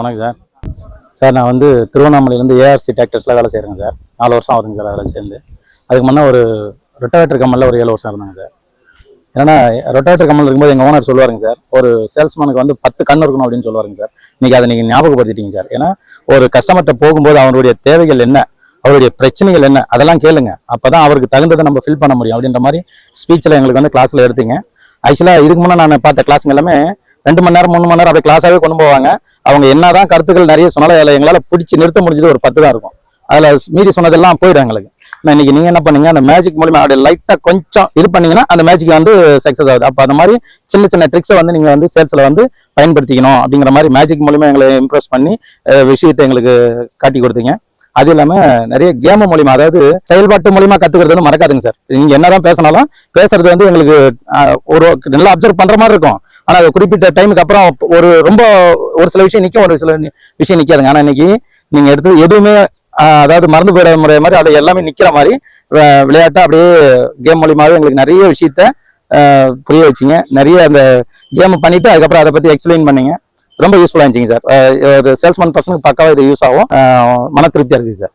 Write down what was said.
வணக்கம் sir. Sir நான் வந்து திருவண்ணாமலையிலேருந்து ஏஆர்சி டிராக்டர்ஸில் வேலை செய்கிறேங்க சார். நாலு வருஷம் ஆகுதுங்க சார் அதில் சேர்ந்து அதுக்கு முன்னே ஒரு ரொட்டாவேட்டர் கம்மலில் ஒரு ஏழு வருஷம் இருந்தாங்க சார். ஏன்னா ரொட்டாவேட்டர் கம்மல் இருக்கும்போது எங்கள் ஓனர் சொல்லுவாருங்க சார் ஒரு சேல்ஸ்மேனுக்கு வந்து பத்து கண் இருக்கணும் அப்படின்னு சொல்லுவாருங்க சார். இன்றைக்கி அதை நீங்கள் ஞாபகப்படுத்திட்டீங்க சார். ஏன்னா ஒரு கஸ்டமர்கிட்ட போகும்போது அவருடைய தேவைகள் என்ன அவருடைய பிரச்சனைகள் என்ன அதெல்லாம் கேளுங்க. அப்பதான் அவருக்கு தகுந்ததை நம்ம ஃபில் பண்ண முடியும் அப்படின்ற மாதிரி ஸ்பீச்சில் எங்களுக்கு வந்து கிளாஸில் எடுத்தீங்க. ஆக்சுவலாக இதுக்கு முன்னே நான் பார்த்த கிளாஸுங்க எல்லாமே ரெண்டு மணி நேரம் மூணு மணி நேரம் அப்படி கிளாஸாகவே கொண்டு போவாங்க. அவங்க என்னதான் கருத்துக்கள் நிறைய சொன்னாலும் அதில் எங்களால் பிடிச்சி நிறுத்த முடிஞ்சது ஒரு பத்து தான் இருக்கும். அதில் மீறி சொன்னதெல்லாம் போயிடும் எங்களுக்கு. நான் இன்னைக்கு நீங்கள் என்ன பண்ணீங்க அந்த மேஜிக் மூலியமா அப்படியே லைட்டாக கொஞ்சம் இது பண்ணீங்கன்னா அந்த மேஜிக் வந்து சக்ஸஸ் ஆகுது. அப்போ அந்த மாதிரி சின்ன சின்ன ட்ரிக்ஸை வந்து நீங்கள் வந்து சேல்ஸில் வந்து பயன்படுத்திக்கணும் அப்படிங்கிற மாதிரி மேஜிக் மூலியமா எங்களை இம்ப்ரெஸ் பண்ணி விஷயத்தை எங்களுக்கு காட்டி கொடுத்தீங்க. அது இல்லாம நிறைய கேம் மூலியமா அதாவது செயல்பாட்டு மூலியமா கத்துக்கிறது வந்து மறக்காதுங்க சார். நீங்க என்னதான் பேசினாலும் பேசுறது வந்து எங்களுக்கு ஒரு நல்லா அப்சர்வ் பண்ற மாதிரி இருக்கும். ஆனால் அது குறிப்பிட்ட டைமுக்கு அப்புறம் ஒரு ரொம்ப ஒரு சில விஷயம் நிற்கும் ஒரு சில விஷயம் நிற்காதுங்க ஆனால் இன்னைக்கு நீங்கள் எடுத்து எதுவுமே அதாவது மறந்து போயிட முறை மாதிரி அது எல்லாமே நிற்கிற மாதிரி விளையாட்டை அப்படியே கேம் மூலியமாகவே எங்களுக்கு நிறைய விஷயத்த புரிய வச்சிங்க. நிறைய அந்த கேம் பண்ணிவிட்டு அதுக்கப்புறம் அதை பற்றி எக்ஸ்பிளைன் பண்ணிங்க. ரொம்ப யூஸ்ஃபுல்லாக இருந்துச்சுங்க சார் ஒரு சேல்ஸ்மேன் பர்சனுக்கு பக்காவாக இது யூஸ் ஆகும். மன திருப்தியாக இருக்குது சார்